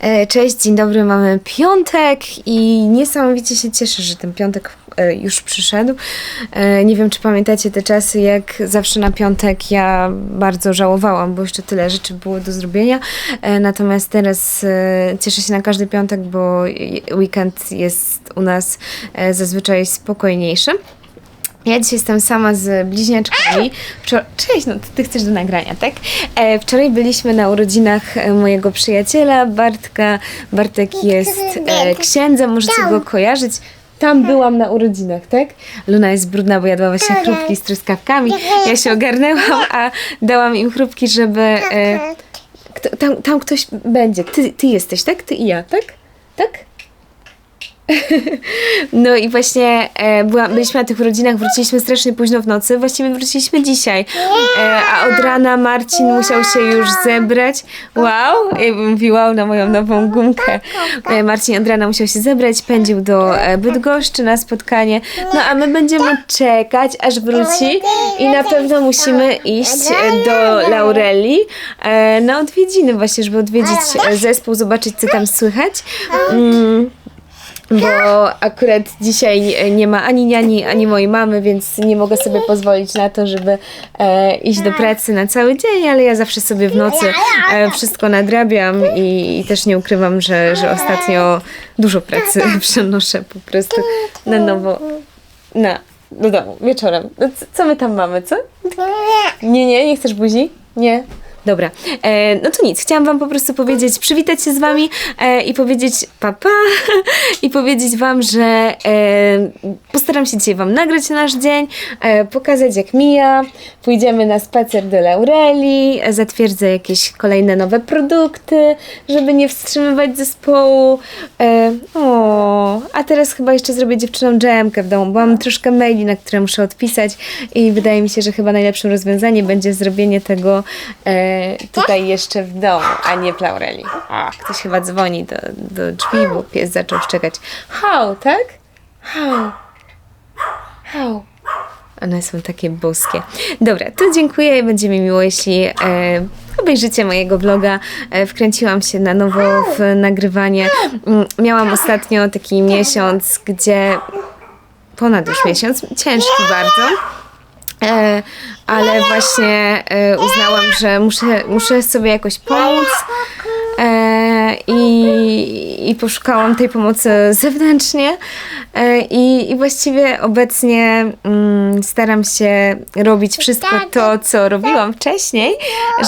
E, Cześć, dzień dobry, mamy piątek i niesamowicie się cieszę, że ten piątek e, już przyszedł. E, Nie wiem, czy pamiętacie te czasy, jak zawsze na piątek ja bardzo żałowałam, bo jeszcze tyle rzeczy było do zrobienia. Natomiast teraz cieszę się na każdy piątek, bo weekend jest u nas zazwyczaj spokojniejszy. Ja dzisiaj jestem sama z bliźniaczkami. Wczor- Cześć, no ty, ty chcesz do nagrania, tak? E, wczoraj byliśmy na urodzinach e, mojego przyjaciela Bartka. Bartek jest e, księdzem, możecie go kojarzyć. Tam byłam na urodzinach, tak? Luna jest brudna, bo jadła właśnie chrupki z truskawkami. Ja się ogarnęłam, a dałam im chrupki, żeby... E, kto, tam, tam ktoś będzie. Ty, ty jesteś, tak? Ty i ja, tak? Tak? No i właśnie e, była, byliśmy na tych urodzinach, wróciliśmy strasznie późno w nocy, właściwie wróciliśmy dzisiaj, e, a od rana Marcin musiał się już zebrać, wow, i mówi wow na moją nową gumkę, e, Marcin od rana musiał się zebrać, pędził do e, Bydgoszczy na spotkanie, no a my będziemy czekać, aż wróci i na pewno musimy iść e, do Laureli e, na odwiedziny właśnie, żeby odwiedzić e, zespół, zobaczyć co tam słychać. Mm bo akurat dzisiaj e, nie ma ani niani, ani mojej mamy, więc nie mogę sobie pozwolić na to, żeby e, iść do pracy na cały dzień, ale ja zawsze sobie w nocy e, wszystko nadrabiam i, i też nie ukrywam, że, że ostatnio dużo pracy przenoszę po prostu na nowo na, do domu, wieczorem. No, co, co my tam mamy, co? Nie, nie, nie chcesz buzi? Nie. Dobra, e, no to nic, chciałam Wam po prostu powiedzieć, przywitać się z Wami e, i powiedzieć papa i powiedzieć Wam, że e, postaram się dzisiaj Wam nagrać nasz dzień, e, pokazać jak mija, pójdziemy na spacer do Laureli, zatwierdzę jakieś kolejne nowe produkty, żeby nie wstrzymywać zespołu. E, o, a teraz chyba jeszcze zrobię dziewczynom dżemkę w domu, bo mam troszkę maili, na które muszę odpisać i wydaje mi się, że chyba najlepszym rozwiązaniem będzie zrobienie tego e, tutaj jeszcze w domu, a nie w Laureli. Ktoś chyba dzwoni do, do drzwi, bo pies zaczął szczekać. How, tak? How? How? One są takie boskie. Dobra, to dziękuję będzie mi miło, jeśli e, obejrzycie mojego vloga. E, wkręciłam się na nowo w nagrywanie. Mm, Miałam ostatnio taki miesiąc, gdzie ponad już miesiąc, ciężki bardzo. E, ale właśnie e, uznałam, że muszę, muszę sobie jakoś pomóc e, i, i poszukałam tej pomocy zewnętrznie i, i właściwie obecnie mm, staram się robić wszystko to, co robiłam wcześniej,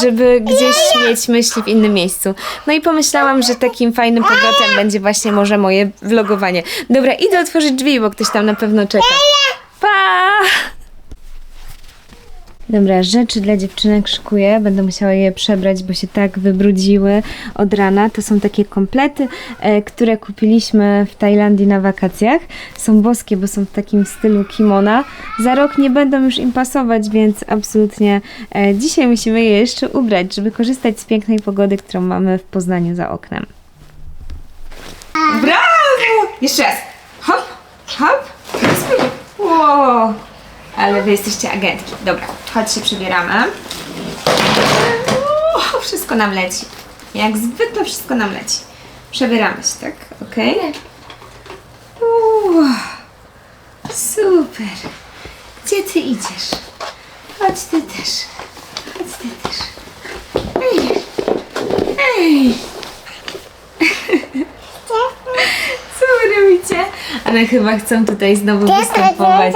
żeby gdzieś mieć myśli w innym miejscu. No i pomyślałam, że takim fajnym powrotem będzie właśnie może moje vlogowanie. Dobra, idę otworzyć drzwi, bo ktoś tam na pewno czeka. Pa! Dobra, rzeczy dla dziewczynek szykuję. Będę musiała je przebrać, bo się tak wybrudziły od rana. To są takie komplety, e, które kupiliśmy w Tajlandii na wakacjach. Są boskie, bo są w takim stylu kimona. Za rok nie będą już im pasować, więc absolutnie e, dzisiaj musimy je jeszcze ubrać, żeby korzystać z pięknej pogody, którą mamy w Poznaniu za oknem. Brawo! Jeszcze raz. Hop, hop. Wow. Ale wy jesteście agentki. Dobra, chodź się przebieramy. Uuu, wszystko nam leci. Jak zwykle wszystko nam leci. Przebieramy się, tak? Okej? Uuu, Super. Gdzie ty idziesz? Chodź ty też. Chodź ty też. Ej. Ej. Co wy robicie? One chyba chcą tutaj znowu występować.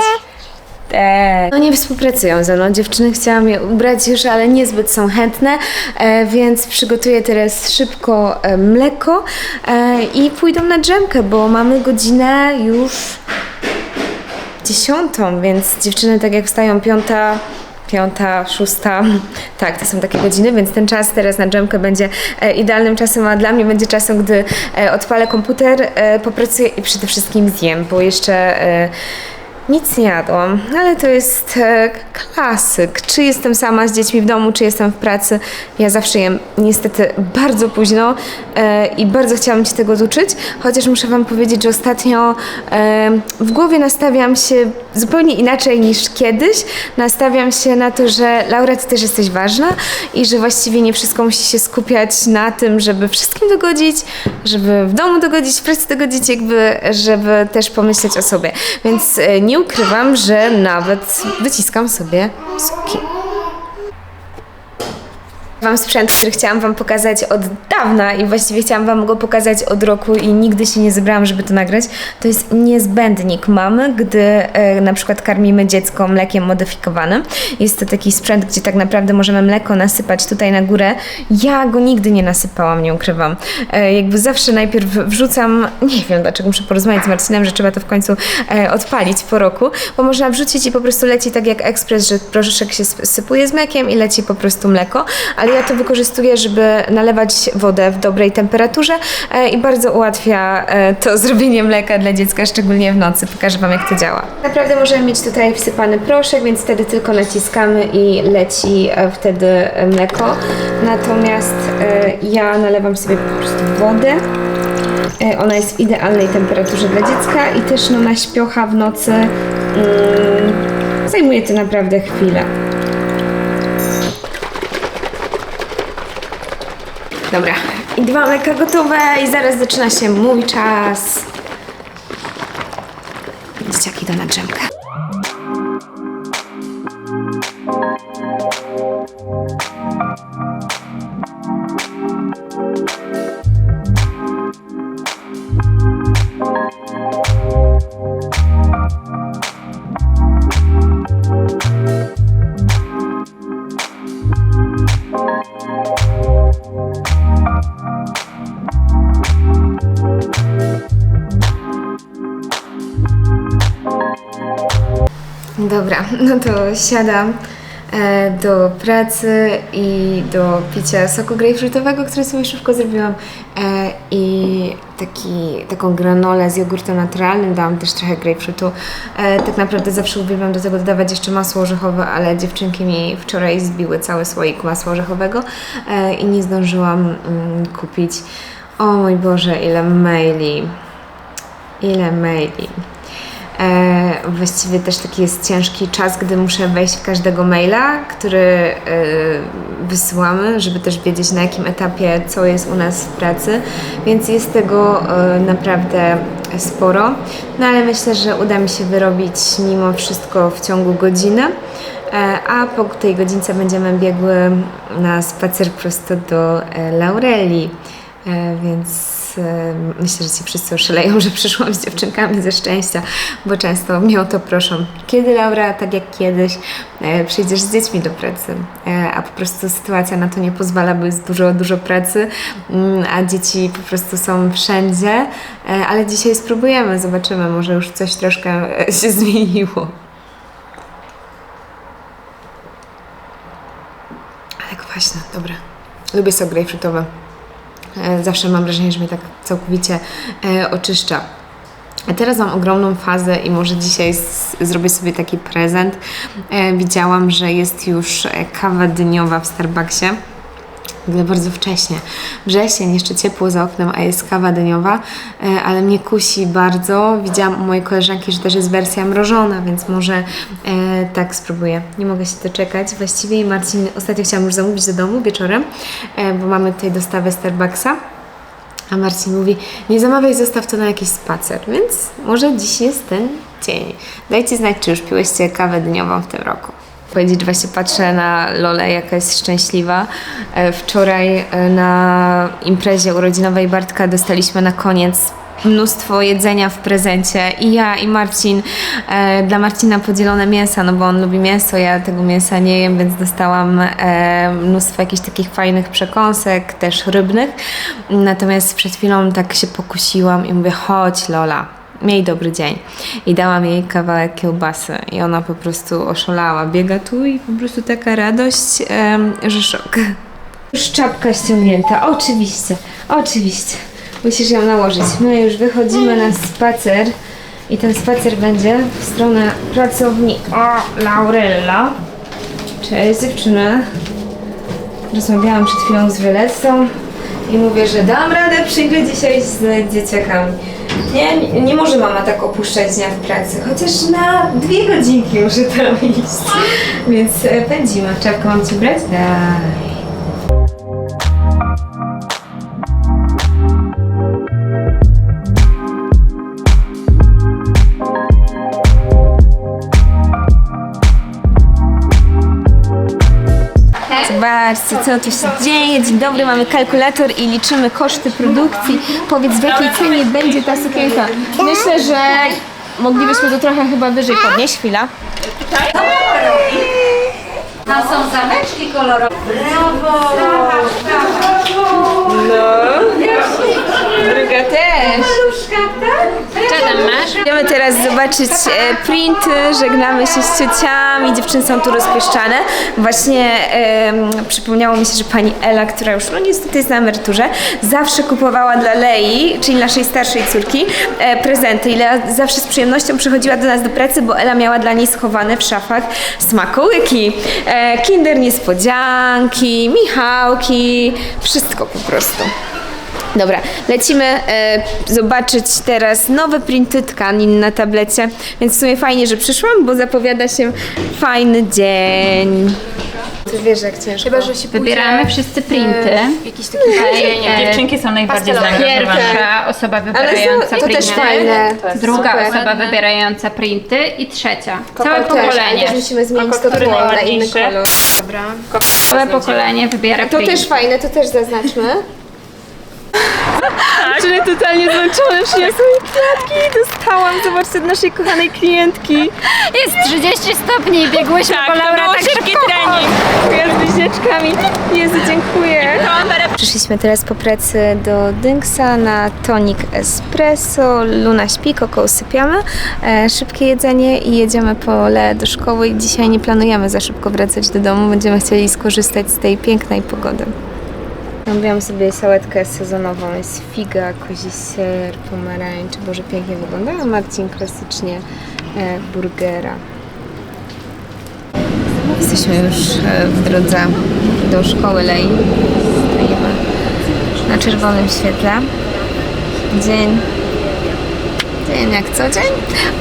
Tak. No nie współpracują ze mną. Dziewczyny chciałam je ubrać już, ale niezbyt są chętne, e, więc przygotuję teraz szybko e, mleko e, i pójdą na drzemkę, bo mamy godzinę już dziesiątą, więc dziewczyny tak jak wstają piąta, piąta, szósta, tak, to są takie godziny, więc ten czas teraz na dżemkę będzie e, idealnym czasem, a dla mnie będzie czasem, gdy e, odpalę komputer, e, popracuję i przede wszystkim zjem, bo jeszcze e, Nic nie jadłam, ale to jest e, klasyk. Czy jestem sama z dziećmi w domu, czy jestem w pracy, ja zawsze jem niestety bardzo późno e, i bardzo chciałam się tego uczyć, chociaż muszę Wam powiedzieć, że ostatnio w głowie nastawiam się zupełnie inaczej niż kiedyś. Nastawiam się na to, że Laura, Ty też jesteś ważna i że właściwie nie wszystko musi się skupiać na tym, żeby wszystkim dogodzić, żeby w domu dogodzić, w pracy dogodzić, jakby, żeby też pomyśleć o sobie. Więc nie ukrywam, że nawet wyciskam sobie suki. Wam sprzęt, który chciałam Wam pokazać od dawna i właściwie chciałam Wam go pokazać od roku i nigdy się nie zebrałam, żeby to nagrać. To jest niezbędnik mamy, gdy e, na przykład karmimy dziecko mlekiem modyfikowanym. Jest to taki sprzęt, gdzie tak naprawdę możemy mleko nasypać tutaj na górę. Ja go nigdy nie nasypałam, nie ukrywam. E, jakby zawsze najpierw wrzucam, nie wiem dlaczego muszę porozmawiać z Marcinem, że trzeba to w końcu e, odpalić po roku, bo można wrzucić i po prostu leci tak jak ekspres, że proszek się sypuje z mlekiem i leci po prostu mleko, ale ja to wykorzystuję, żeby nalewać wodę w dobrej temperaturze e, i bardzo ułatwia e, to zrobienie mleka dla dziecka, szczególnie w nocy. Pokażę Wam, jak to działa. Naprawdę możemy mieć tutaj wsypany proszek, więc wtedy tylko naciskamy i leci e, wtedy mleko. Natomiast ja nalewam sobie po prostu wodę. Ona jest w idealnej temperaturze dla dziecka i też no, na śpiocha w nocy mm, zajmuje to naprawdę chwilę. Dobra, i dwa mleka gotowe i zaraz zaczyna się mój czas. Dzieciaki do na Dobra, no to siadam e, do pracy i do picia soku grejpfrutowego, który sobie szybko zrobiłam e, i taki, taką granolę z jogurtem naturalnym, dałam też trochę grejpfrutu. E, tak naprawdę zawsze uwielbiam do tego dodawać jeszcze masło orzechowe, ale dziewczynki mi wczoraj zbiły cały słoik masła orzechowego i nie zdążyłam mm, kupić. O mój Boże, ile maili. Ile maili. E, właściwie też taki jest ciężki czas, gdy muszę wejść w każdego maila, który e, wysyłamy, żeby też wiedzieć na jakim etapie co jest u nas w pracy, więc jest tego e, naprawdę sporo. No ale myślę, że uda mi się wyrobić mimo wszystko w ciągu godziny. E, A po tej godzince będziemy biegły na spacer prosto do e, Laureli, E, myślę, że ci wszyscy oszaleją, że przyszłam z dziewczynkami ze szczęścia, bo często mnie o to proszą. Kiedy Laura, tak jak kiedyś, e, przyjdziesz z dziećmi do pracy, E, a po prostu sytuacja na to nie pozwala, bo jest dużo, dużo pracy, mm, a dzieci po prostu są wszędzie, E, ale dzisiaj spróbujemy, zobaczymy, może już coś troszkę się zmieniło. Ale kwaśne, dobra. Lubię sok grejpfrutowy. E, Zawsze mam wrażenie, że mnie tak całkowicie e, oczyszcza. A teraz mam ogromną fazę i może dzisiaj zrobię sobie taki prezent. E, widziałam, że jest już kawa dyniowa w Starbucksie. Ogóle bardzo wcześnie. Wrzesień, jeszcze ciepło za oknem, a jest kawa dyniowa, e, ale mnie kusi bardzo. Widziałam u mojej koleżanki, że też jest wersja mrożona, więc może e, tak spróbuję. Nie mogę się doczekać. Właściwie Marcin, ostatnio chciałam już zamówić do domu wieczorem, e, bo mamy tutaj dostawę Starbucksa. A Marcin mówi, nie zamawiaj, zostaw to na jakiś spacer, więc może dziś jest ten dzień. Dajcie znać, czy już piłyście kawę dniową w tym roku. Powiedzieć, że właśnie patrzę na Lolę, jaka jest szczęśliwa. E, Wczoraj e, na imprezie urodzinowej Bartka dostaliśmy na koniec mnóstwo jedzenia w prezencie i ja i Marcin, e, dla Marcina podzielone mięsa, no bo on lubi mięso, ja tego mięsa nie jem, więc dostałam e, mnóstwo jakichś takich fajnych przekąsek, też rybnych. Natomiast przed chwilą tak się pokusiłam i mówię, chodź Lola, miej dobry dzień. I dałam jej kawałek kiełbasy i ona po prostu oszalała. Biega tu i po prostu taka radość, że szok. Już czapka ściągnięta, oczywiście, oczywiście. Musisz ją nałożyć. My już wychodzimy na spacer I ten spacer będzie w stronę pracowni. O, Laurella. Cześć dziewczyny. Rozmawiałam przed chwilą z Violettą i mówię, że dam radę, przyjdę dzisiaj z dzieciakami. Nie, nie, nie może mama tak opuszczać dnia w pracy, chociaż na dwie godzinki muszę tam iść. Więc e, pędzimy. Czapkę mam ci brać? Daj. Zobaczcie, co tu się dzieje. Dzień dobry, mamy kalkulator i liczymy koszty produkcji. Powiedz, w jakiej cenie będzie ta sukienka. Myślę, że moglibyśmy to trochę chyba wyżej podnieść. Chwila. Tam są zameczki kolorowe. No. Druga też. Co tam masz? Idziemy teraz zobaczyć e, printy, żegnamy się z ciociami, dziewczyny są tu rozpieszczane. Właśnie em, przypomniało mi się, że pani Ela, która już no niestety jest na emeryturze, zawsze kupowała dla Lei, czyli naszej starszej córki, e, prezenty. I Lea zawsze z przyjemnością przychodziła do nas do pracy, bo Ela miała dla niej schowane w szafach smakołyki, e, kinder niespodzianki, michałki, wszystko po prostu. Dobra, lecimy e, zobaczyć teraz nowe printy tkanin na tablecie, więc w sumie fajnie, że przyszłam, bo zapowiada się fajny dzień. Ty wiesz, jak ciężko. Chyba, że się Wybieramy wszyscy printy. jakiś taki e, Dziewczynki są najbardziej zaangażowane. Pierwsza osoba wybierająca to, to printy. też fajne. Druga Super. osoba wybierająca printy i trzecia. Całe Też, ale pokolenie. też musimy zmienić to Który tło na inny najładniejszy? kolor. Całe pokolenie wybiera To printy. też fajne, to też zaznaczmy. Czyli totalnie zmęczone, przyniosły mi kwiatki dostałam, zobaczcie, od naszej kochanej klientki. Jest 30 stopni, biegłyśmy po Laura tak szybki trening. Ja z bliźniaczkami. Jezu, dziękuję. Przyszliśmy teraz po pracy do Dynksa na tonik espresso. Luna śpi, Koko usypiamy. E, szybkie jedzenie i jedziemy po Le do szkoły. I dzisiaj nie planujemy za szybko wracać do domu. Będziemy chcieli skorzystać z tej pięknej pogody. Robiłam sobie sałatkę sezonową. Jest figa, kozi ser, pomarańcz. Boże, pięknie wygląda. Marcin klasycznie e, burgera. Jesteśmy już e, w drodze do szkoły Lei. Stoimy na czerwonym świetle. Dzień. Dzień jak co dzień,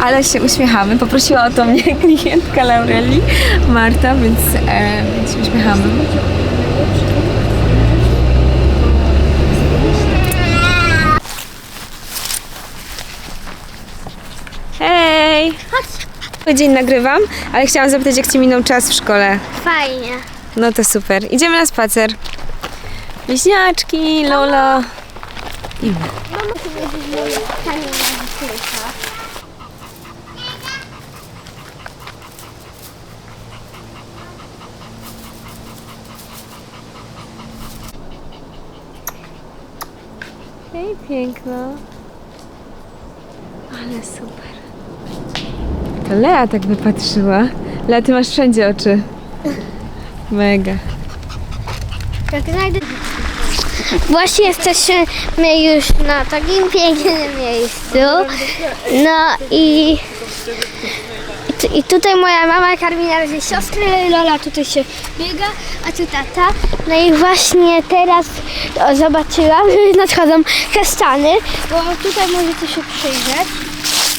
ale się uśmiechamy. Poprosiła o to mnie klientka Laureli, Marta, więc, e, się uśmiechamy. Hej! Cały dzień nagrywam, ale chciałam zapytać, jak Ci minął czas w szkole. Fajnie. No to super. Idziemy na spacer. Bliźniaczki, Lola. I my. Mama stanie na wizytę. Hej, piękno. Ale super. To Lea tak wypatrzyła. Lea, ty masz wszędzie oczy. Mega. Jak znajdę... Właśnie jesteśmy już na takim pięknym miejscu. No i... i tu- I tutaj moja mama karmi na razie siostrę, Lola tutaj się biega, a tu tata. No i właśnie teraz o, zobaczyłam, nadchodzą kasztany, bo tutaj możecie się przyjrzeć.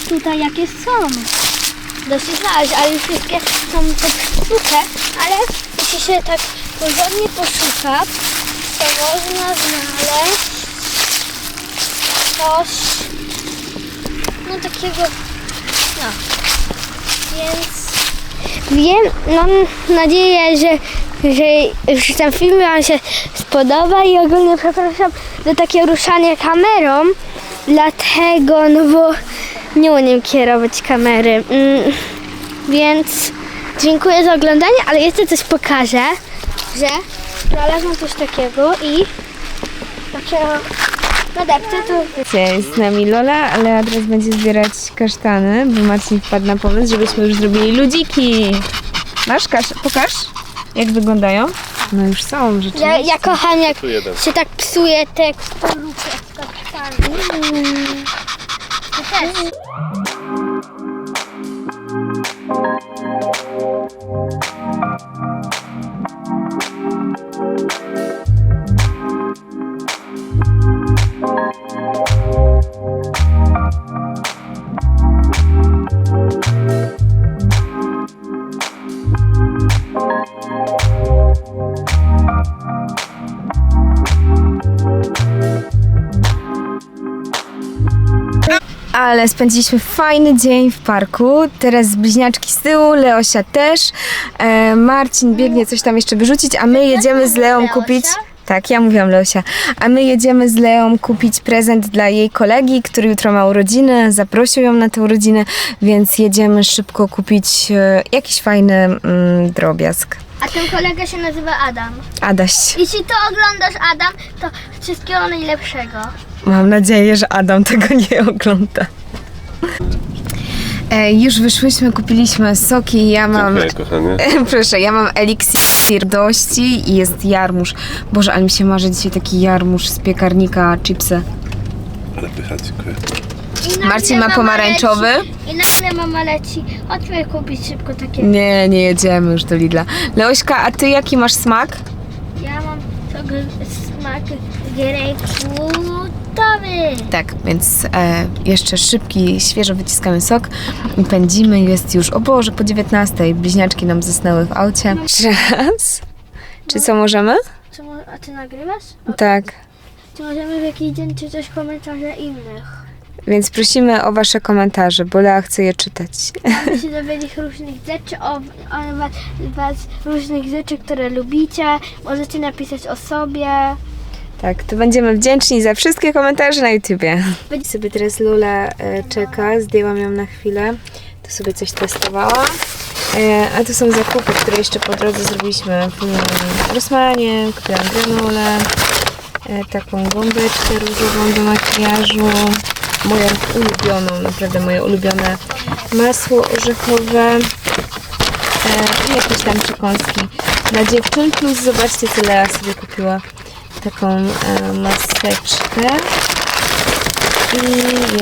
Tutaj jakie są. Się znaleźć, ale wszystkie są popsute, ale jeśli się tak porządnie poszuka, to można znaleźć coś, no takiego, no, więc wiem, mam nadzieję, że, że, że ten film Wam się spodoba i ogólnie przepraszam za takie ruszanie kamerą, dlatego, no bo nie umiem kierować kamery, mm, więc dziękuję za oglądanie, ale jeszcze coś pokażę, że znalazłam coś takiego i takiego nadeptę tu Jest z nami Lola, ale a teraz będzie zbierać kasztany, bo Marcin wpadł na pomysł, żebyśmy już zrobili ludziki. Masz kasz? Pokaż, jak wyglądają. No już są rzeczywiście. Ja, ja kocham jak się tak psuje te kruche z kaczkami. Mm. To ale spędziliśmy fajny dzień w parku. Teraz bliźniaczki z tyłu, Leosia też. E, Marcin biegnie coś tam jeszcze wyrzucić, a my jedziemy z Leą kupić. Tak, ja mówiłam Leosia. A my jedziemy z Leą kupić prezent dla jej kolegi, który jutro ma urodziny. Zaprosił ją na tę urodzinę, więc jedziemy szybko kupić e, jakiś fajny mm, drobiazg. A ten kolega się nazywa Adam. Adaś. Jeśli to oglądasz, Adam, to wszystkiego najlepszego. Mam nadzieję, że Adam tego nie ogląda. E, już wyszłyśmy, kupiliśmy soki. Ja mam. Dziękuję, kochanie. Proszę, ja mam eliksir dości i jest jarmuż. Boże, ale mi się marzy dzisiaj taki jarmuż z piekarnika, chipsy. Ale pycha, dziękuję. I nagle Marcin ma mama pomarańczowy. Leci, I nagle mama leci. Chodźmy kupić szybko takie. Nie, nie jedziemy już do Lidla. Leośka, a ty jaki masz smak? Ja mam to smak grejpfrutowy. Tak, więc e, jeszcze szybki, świeżo wyciskamy sok i pędzimy. Jest już, o Boże, po 19. Bliźniaczki nam zasnęły w aucie. Raz. Czy co możemy? Co, mo- a ty nagrywasz? Tak. Czy możemy w jakiś dzień czytać komentarze innych? Więc prosimy o Wasze komentarze, bo Lea chce je czytać. Aby się dowiedzieć różnych rzeczy, o, o was, was różnych rzeczy, które lubicie. Możecie napisać o sobie. Tak, to będziemy wdzięczni za wszystkie komentarze na YouTubie. Będzie sobie teraz Lula e, czeka, zdjęłam ją na chwilę, to sobie coś testowała. E, a to są zakupy, które jeszcze po drodze zrobiliśmy w Rosmanie. Kupiłam granulę, e, taką gąbeczkę różową do makijażu, moją ulubioną, naprawdę moje ulubione masło orzechowe e, i jakieś tam przekąski dla dziewczyn. Plus zobaczcie, co Lea sobie kupiła taką e, maseczkę i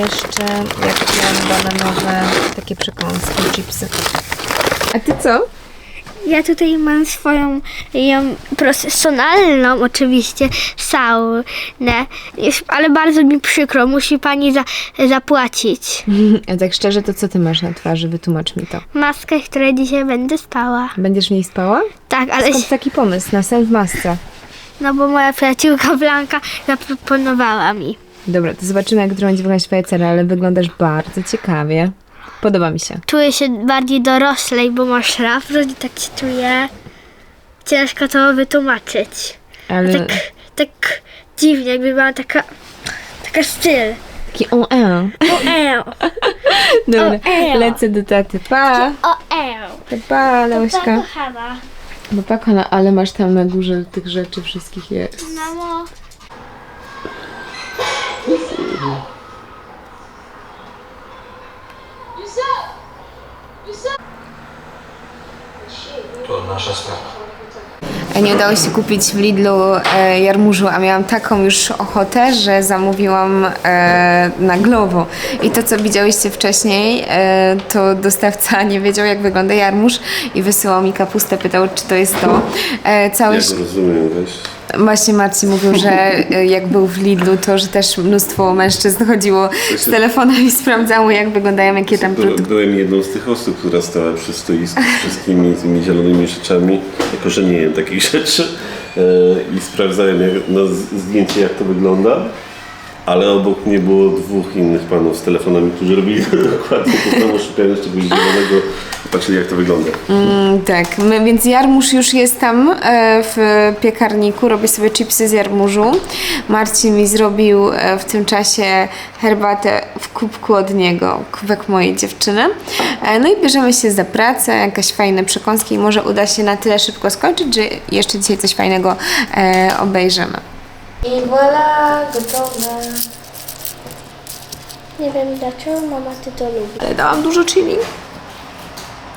jeszcze jak kupiłam bananowe takie przekąski, chipsy. A ty co? Ja tutaj mam swoją ją profesjonalną oczywiście saunę, Jest- ale bardzo mi przykro, musi pani za, zapłacić. A tak szczerze, to co ty masz na twarzy? Wytłumacz mi to. Maskę, w której dzisiaj będę spała. Będziesz w niej spała? Tak, ale Skąd taki pomysł na sen w masce? No bo moja przyjaciółka Blanka zaproponowała mi. Dobra, to zobaczymy, jak będzie wyglądać twoja cera, ale wyglądasz bardzo ciekawie. Podoba mi się. Czuję się bardziej dorosłej, bo masz szraf, i tak się czuję. Ciężko to wytłumaczyć. Ale Tak, tak dziwnie, jakby była taka, taka styl. taki on en. O, eł, Dobra, O, eo. lecę do taty. Pa! o, eł. Pa, pa. Tak, kochana. No pa, kochana, ale masz tam na górze tych rzeczy wszystkich jest. Mamo. To nasza sprawa. Nie udało się kupić w Lidlu e, jarmużu, a miałam taką już ochotę, że zamówiłam e, na Glovo. I to, co widziałyście wcześniej, e, to dostawca nie wiedział, jak wygląda jarmuż i wysyłał mi kapustę, pytał, czy to jest to. E, cały Ja to rozumiem, weź. Właśnie Marcin mówił, że e, jak był w Lidlu, to że też mnóstwo mężczyzn chodziło z telefonami i sprawdzało, jak wyglądają, jakie tam By- produkty. Byłem jedną z tych osób, która stała przy stoisku z wszystkimi tymi zielonymi rzeczami, jako że nie jem takich rzeczy e, i sprawdzałem jak, na z- zdjęcie jak to wygląda, ale obok mnie było dwóch innych panów z telefonami, którzy robili to dokładnie to samo, szukając czegoś zielonego patrzyli jak to wygląda. Mm, tak, my, więc jarmuż już jest tam e, w piekarniku, robię sobie chipsy z jarmużu. Marcin mi zrobił e, w tym czasie herbatę w kubku od niego, kubek mojej dziewczyny. E, no i bierzemy się za pracę, jakieś fajne przekąski i może uda się na tyle szybko skończyć, że jeszcze dzisiaj coś fajnego e, obejrzymy. I voilà, gotowe. Nie wiem dlaczego mama ty to lubi. Ale dałam dużo chili.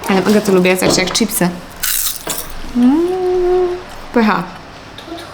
Ale mega to lubię, jak chipsy. Mm, pycha.